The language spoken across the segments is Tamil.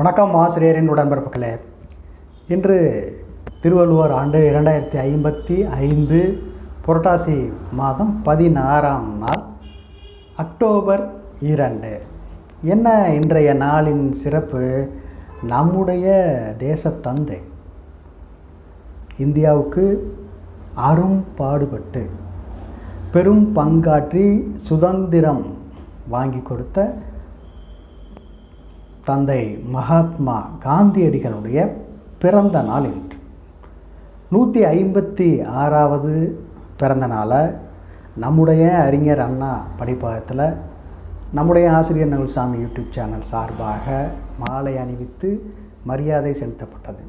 வணக்கம் ஆசிரியரின் உடன்பிறப்புகளே. இன்று திருவள்ளுவர் ஆண்டு இரண்டாயிரத்தி ஐம்பத்தி ஐந்து புரட்டாசி மாதம் பதினாறாம் நாள் அக்டோபர் இரண்டு. என்ன இன்றைய நாளின் சிறப்பு? நம்முடைய தேசத்தந்தை. இந்தியாவுக்கு அரும் பாடுபட்டு பெரும் பங்காற்றி சுதந்திரம் வாங்கி கொடுத்த தந்தை மகாத்மா காந்தியடிகளுடைய பிறந்த நாள் இன்று. நூற்றி ஐம்பத்தி ஆறாவது பிறந்த நாளை நம்முடைய அறிஞர் அண்ணா படிப்பகத்தில் நம்முடைய ஆசிரியர் நகுல்சாமி யூடியூப் சேனல் சார்பாக மாலை அணிவித்து மரியாதை செலுத்தப்பட்டது.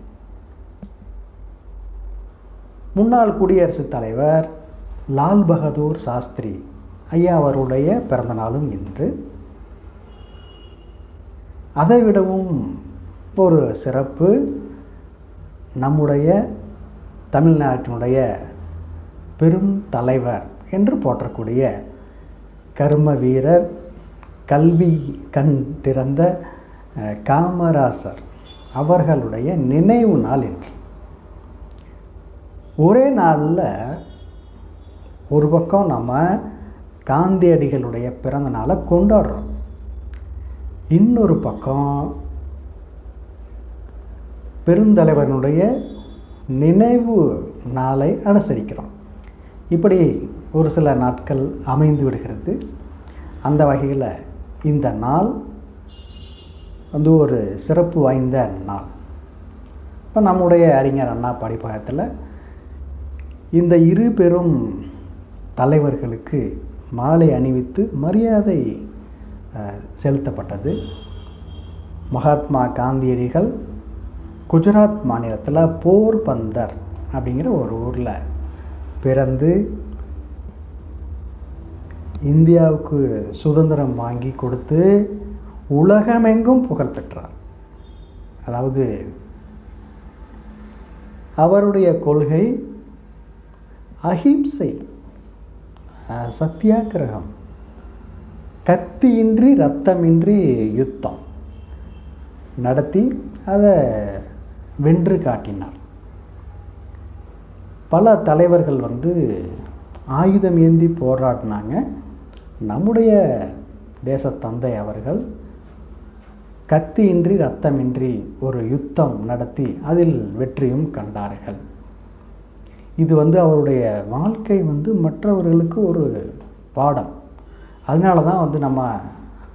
முன்னாள் குடியரசுத் தலைவர் லால் பகதூர் சாஸ்திரி ஐயா அவருடைய பிறந்த நாளும் அதை அதைவிடவும் ஒரு சிறப்பு நம்முடைய தமிழ்நாட்டினுடைய பெரும் தலைவர் என்று போற்றக்கூடிய கர்ம வீரர் கல்வி கண் திறந்த காமராசர் அவர்களுடைய நினைவு நாள் என்று ஒரே நாளில் ஒரு பக்கம் நம்ம காந்தியடிகளுடைய பிறந்த நாளை கொண்டாடுறோம். இன்னொரு பக்கம் பெருந்தலைவனுடைய நினைவு நாளை அனுசரிக்கிறோம். இப்படி ஒரு சில நாட்கள் அமைந்து விடுகிறது. அந்த வகையில் இந்த நாள் வந்து ஒரு சிறப்பு வாய்ந்த நாள். இப்போ நம்முடைய அறிஞர் அண்ணா படிப்பகத்தில் இந்த இரு பெரும் தலைவர்களுக்கு மாலை அணிவித்து மரியாதை செலுத்தப்பட்டது. மகாத்மா காந்தியடிகள் குஜராத் மாநிலத்தில் போர்பந்தர் அப்படிங்கிற ஒரு ஊரில் பிறந்து இந்தியாவுக்கு சுதந்திரம் வாங்கி கொடுத்து உலகமெங்கும் புகழ் பெற்றார். அதாவது அவருடைய கொள்கை அஹிம்சை சத்தியாகிரகம் கத்தியின்றி ரத்தமின்றி யுத்தம். நடத்தி அதை வென்று காட்டினார். பல தலைவர்கள் வந்து ஆயுதம் ஏந்தி போராடினாங்க. நம்முடைய தேசத்தந்தை அவர்கள் கத்தியின்றி ரத்தமின்றி ஒரு யுத்தம் நடத்தி அதில் வெற்றியும் கண்டார்கள். இது வந்து அவருடைய வாழ்க்கை வந்து மற்றவர்களுக்கு ஒரு பாடம். அதனால தான் வந்து நம்ம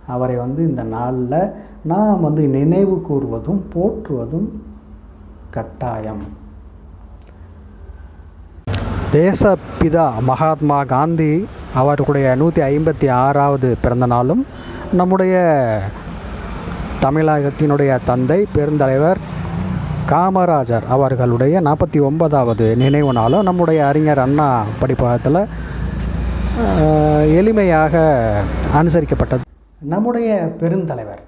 அவரை வந்து இந்த நாளில் நாம் வந்து நினைவு கூறுவதும் போற்றுவதும் கட்டாயம். தேசப்பிதா மகாத்மா காந்தி அவர்களுடைய நூற்றி ஐம்பத்தி ஆறாவது பிறந்த நாளும் நம்முடைய தமிழகத்தினுடைய தந்தை பெருந்தலைவர் காமராஜர் அவர்களுடைய நாற்பத்தி ஒன்பதாவது நினைவு நாளும் நம்முடைய அறிஞர் அண்ணா படிப்பகத்தில் எளிமையாக அனுசரிக்கப்பட்டது. நம்முடைய பெருந்தலைவர்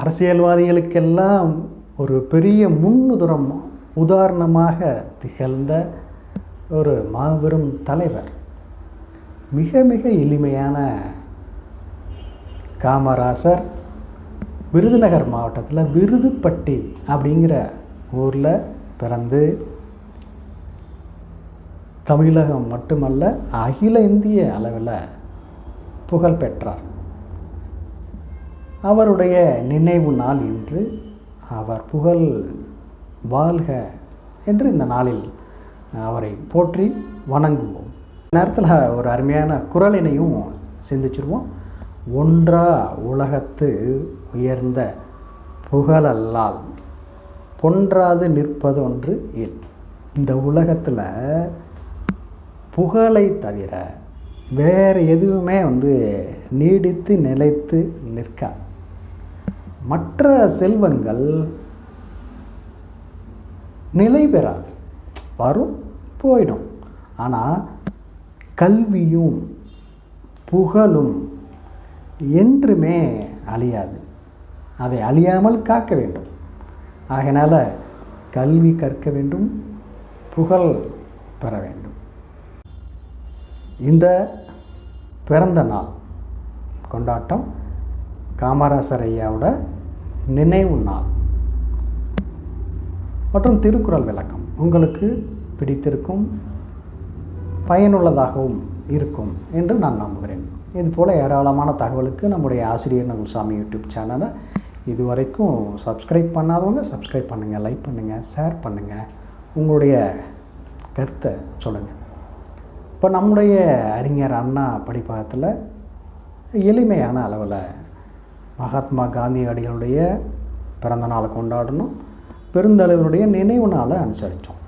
அரசியல்வாதிகளுக்கெல்லாம் ஒரு பெரிய முன்னுதாரணம் உதாரணமாக திகழ்ந்த ஒரு மாபெரும் தலைவர் மிக மிக எளிமையான காமராசர் விருதுநகர் மாவட்டத்தில் விருதுப்பட்டி அப்படிங்கிற ஊரில் பிறந்து தமிழகம் மட்டுமல்ல அகில இந்திய அளவில் புகழ் பெற்றார். அவருடைய நினைவு நாள் இன்று அவர் புகழ் வாழ்க என்று இந்த நாளில் அவரை போற்றி வணங்குவோம். நேரத்தில் ஒரு அருமையான குரலினையும் சிந்திச்சிருவோம். ஒன்றா உலகத்து உயர்ந்த புகழல்லால் பொன்றாது நிற்பது ஒன்று இல். இந்த உலகத்தில் புகழை தவிர வேறு எதுவுமே வந்து நீடித்து நிலைத்து நிற்காது. மற்ற செல்வங்கள் நிலை பெறாது. வரும் போயிடும். ஆனால் கல்வியும் புகழும் என்றுமே அழியாது. அதை அழியாமல் காக்க வேண்டும். ஆகினால் கல்வி கற்க வேண்டும் புகழ் பெற வேண்டும். இந்த பிறந்த நாள் கொண்டாட்டம் காமராசர் ஐயாவோட நினைவு நாள். மற்றும் திருக்குறள் விளக்கம் உங்களுக்கு பிடித்திருக்கும் பயனுள்ளதாகவும் இருக்கும் என்று நான் நம்புகிறேன். இதுபோல் ஏராளமான தகவலுக்கு நம்முடைய ஆசிரியர் நகுல்சாமி யூடியூப் சேனலை இதுவரைக்கும் சப்ஸ்கிரைப் பண்ணாதவங்க சப்ஸ்கிரைப் பண்ணுங்கள் லைக் பண்ணுங்கள் ஷேர் பண்ணுங்கள் உங்களுடைய கருத்தை சொல்லுங்கள் இப்போ நம்முடைய அறிஞர் அண்ணா படிப்பகத்தில் எளிமையான அளவில் மகாத்மா காந்தியடிகளுடைய பிறந்த நாளை கொண்டாடணும். பெருந்தலைவருடைய நினைவு நாளை அனுசரித்தோம்.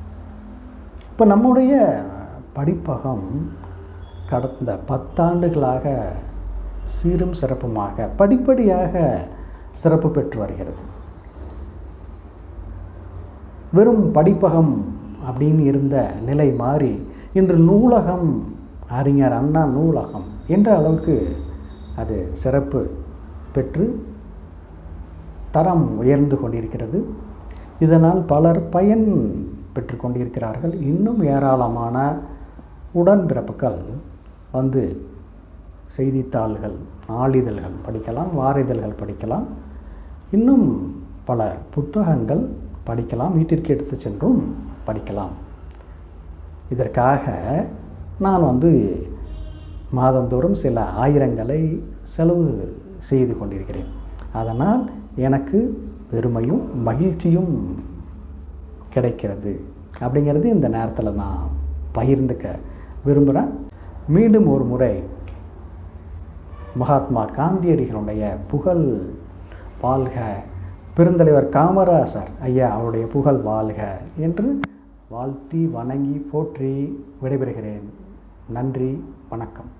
இப்போ நம்முடைய படிப்பகம் கடந்த பத்தாண்டுகளாக சீரும் சிறப்புமாக படிப்படியாக சிறப்பு பெற்று வருகிறது. வெறும் படிப்பகம் அப்படின்னு இருந்த நிலை மாறி இன்று நூலகம் அறிஞர் அண்ணா நூலகம் என்ற அளவுக்கு அது சிறப்பு பெற்று தரம் உயர்ந்து கொண்டிருக்கிறது. இதனால் பலர் பயன் பெற்று கொண்டிருக்கிறார்கள். இன்னும் ஏராளமான உடன்பிறப்புகள் வந்து செய்தித்தாள்கள் நாளிதழ்கள் படிக்கலாம் வார இதழ்கள் படிக்கலாம். இன்னும் பல புத்தகங்கள் படிக்கலாம். வீட்டிற்கு எடுத்து சென்றும் படிக்கலாம். இதற்காக நான் வந்து மாதந்தோறும் சில ஆயிரங்களை செலவு செய்து கொண்டிருக்கிறேன். அதனால் எனக்கு பெருமையும் மகிழ்ச்சியும் கிடைக்கிறது. அப்படிங்கிறது இந்த நேரத்தில் நான் பகிர்ந்துக்க விரும்புகிறேன் மீண்டும் ஒரு முறை மகாத்மா காந்தியடிகளுடைய புகழ் வாழ்க. பெருந்தலைவர் காமராசர் ஐயா அவருடைய புகழ் வாழ்க என்று வாழ்த்தி வணங்கி போற்றி விடைபெறுகிறேன். நன்றி வணக்கம்.